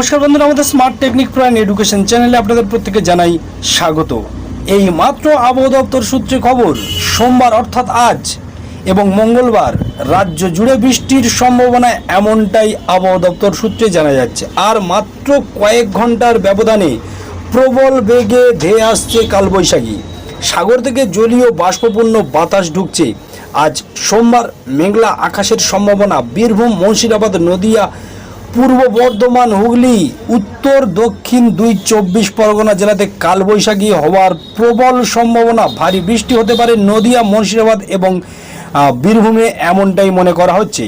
নমস্কার বন্ধুরা, আমাদের স্মার্ট টেকনিক প্রাইম এডুকেশন চ্যানেলে আপনাদের প্রত্যেকে জানাই স্বাগত। এই মাত্র আবহাওয়া দপ্তর সূত্রে খবর, সোমবার অর্থাৎ আজ এবং মঙ্গলবার রাজ্য জুড়ে বৃষ্টির সম্ভাবনা এমনটাই আবহাওয়া দপ্তর সূত্রে জানা যাচ্ছে। আর মাত্র কয়েক ঘণ্টার ব্যবধানে প্রবল বেগে ধেয়ে আসছে কালবৈশাখী। সাগর থেকে জলীয় বাষ্পপূর্ণ বাতাস ঢুকছে। আজ সোমবার মেঘলা আকাশের সম্ভাবনা, বীরভূম, মুর্শিদাবাদ, নদিয়া পূর্ব বর্ধমান, হুগলি, উত্তর, দক্ষিণ দুই চব্বিশ পরগনা জেলাতে কালবৈশাখী হওয়ার প্রবল সম্ভাবনা। ভারী বৃষ্টি হতে পারে নদিয়া, মুর্শিদাবাদ এবং বীরভূমে এমনটাই মনে করা হচ্ছে।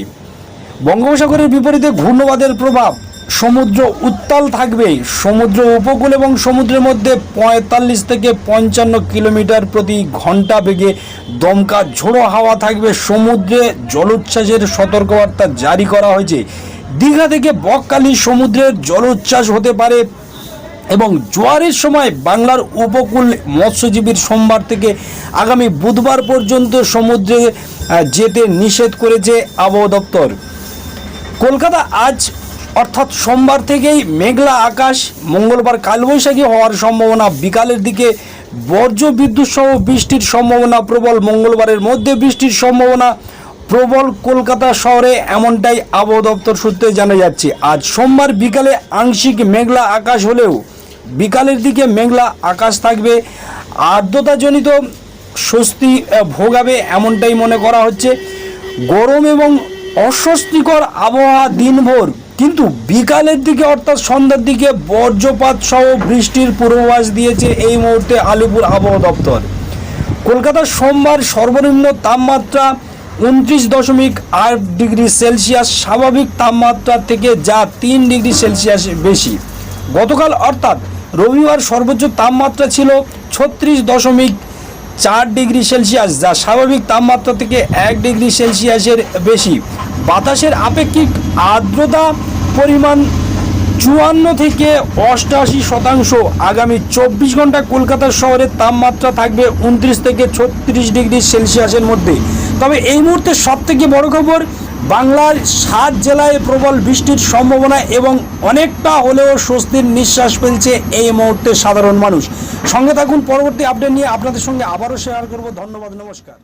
বঙ্গোপসাগরের বিপরীতে ঘূর্ণবাদের প্রভাব। সমুদ্র উত্তাল থাকবে। সমুদ্র উপকূল এবং সমুদ্রের মধ্যে পঁয়তাল্লিশ থেকে পঞ্চান্ন কিলোমিটার প্রতি ঘণ্টা বেগে দমকা ঝোড়ো হাওয়া থাকবে। সমুদ্রে জলোচ্ছ্বাসের সতর্কবার্তা জারি করা হয়েছে। দীঘা থেকে বকখালি সমুদ্রের জলোচ্ছ্বাস হতে পারে এবং জোয়ারের সময় বাংলার উপকূল মৎস্যজীবীর সোমবার থেকে আগামী বুধবার পর্যন্ত সমুদ্রে যেতে নিষেধ করেছে আবহাওয়া দপ্তর। কলকাতা আজ, অর্থাৎ সোমবার থেকেই মেঘলা আকাশ, মঙ্গলবার কালবৈশাখী হওয়ার সম্ভাবনা, বিকালের দিকে বর্জ্য বিদ্যুৎ সহ বৃষ্টির সম্ভাবনা, প্রবল মঙ্গলবারের মধ্যে বৃষ্টির সম্ভাবনা প্রবল কলকাতা শহরে এমনটাই আবহাওয়া দপ্তর সূত্রে জানা যাচ্ছে। আজ সোমবার বিকালে আংশিক মেঘলা আকাশ হলেও বিকালের দিকে মেঘলা আকাশ থাকবে। আর্দ্রতাজনিত স্বস্তি ভোগাবে এমনটাই মনে করা হচ্ছে। গরম এবং অস্বস্তিকর আবহাওয়া দিনভর, কিন্তু বিকালের দিকে অর্থাৎ সন্ধ্যার দিকে বজ্রপাত সহ বৃষ্টির পূর্বাভাস দিয়েছে এই মুহূর্তে আলিপুর আবহাওয়া দপ্তর। কলকাতার সোমবার সর্বনিম্ন তাপমাত্রা উনত্রিশ দশমিক আট ডিগ্রি সেলসিয়াস স্বাভাবিক তাপমাত্রা থেকে যা তিন ডিগ্রি সেলসিয়াস বেশি। গতকাল অর্থাৎ রবিবার সর্বোচ্চ তাপমাত্রা ছিল ছত্রিশ দশমিক চার ডিগ্রি সেলসিয়াস, যা স্বাভাবিক তাপমাত্রা থেকে এক ডিগ্রি সেলসিয়াসের বেশি। বাতাসের আপেক্ষিক আর্দ্রতা পরিমাণ চুয়ান্ন থেকে অষ্টআশি শতাংশ। আগামী চব্বিশ ঘণ্টা কলকাতা শহরের তাপমাত্রা থাকবে উনত্রিশ থেকে ছত্রিশ ডিগ্রি সেলসিয়াসের মধ্যে। তবে এই মুহূর্তে সব থেকে বড় খবর, বাংলার সাত জেলায় প্রবল বৃষ্টির সম্ভাবনা এবং অনেকটা হলেও স্বস্তির নিঃশ্বাস ফেলছে এই মুহূর্তে সাধারণ মানুষ। সঙ্গে থাকুন, পরবর্তী আপডেট নিয়ে আপনাদের সঙ্গে আবারও শেয়ার করব। ধন্যবাদ, নমস্কার।